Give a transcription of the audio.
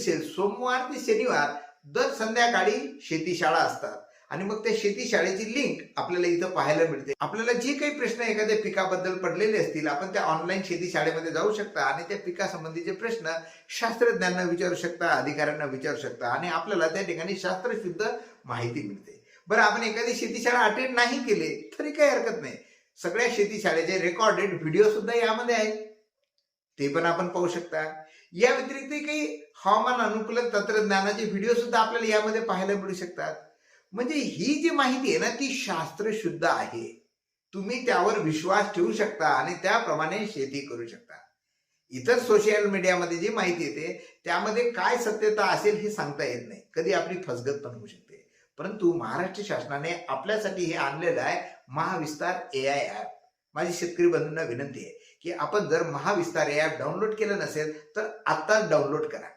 दिसेल सोमवार ते शनिवार दर संध्याकाळी शेतीशाळा असतात. आणि मग त्या शेती शाळेची लिंक आपल्याला इथं पाहायला मिळते. आपल्याला जे काही प्रश्न एखाद्या पिकाबद्दल पडलेले असतील आपण त्या ऑनलाईन शेती शाळेमध्ये जाऊ शकता आणि त्या पिकासंबंधीचे प्रश्न शास्त्रज्ञांना विचारू शकता अधिकाऱ्यांना विचारू शकता आणि आपल्याला त्या ठिकाणी शास्त्रशुद्ध माहिती मिळते. बरं आपण एखादी शेतीशाळा अटेंड नाही केले तरी काही हरकत नाही. सगळ्या शेतीशाळेचे रेकॉर्डेड व्हिडिओ सुद्धा यामध्ये आहेत. ते पण आपण पाहू शकता. या व्यतिरिक्त काही हवामान अनुकूल तंत्रज्ञानाचे व्हिडिओ सुद्धा आपल्याला यामध्ये पाहायला मिळू शकतात. म्हणजे ही जी माहिती आहे ना ती शास्त्रशुद्ध आहे. तुम्ही त्यावर विश्वास ठेवू शकता आणि त्याप्रमाणे शेती करू शकता. इतर सोशल मीडियामध्ये जी माहिती येते त्यामध्ये काय सत्यता असेल हे सांगता येत नाही. कधी आपली फसगत पण होऊ शकते. परंतु महाराष्ट्र शासनाने आपल्यासाठी हे आणलेलं आहे महाविस्तार ए आय ॲप माझी शेतकरी बंधूंना विनंती आहे की आपण जर महाविस्तार ॲप डाउनलोड केलं नसेल तर आत्ताच डाउनलोड करा.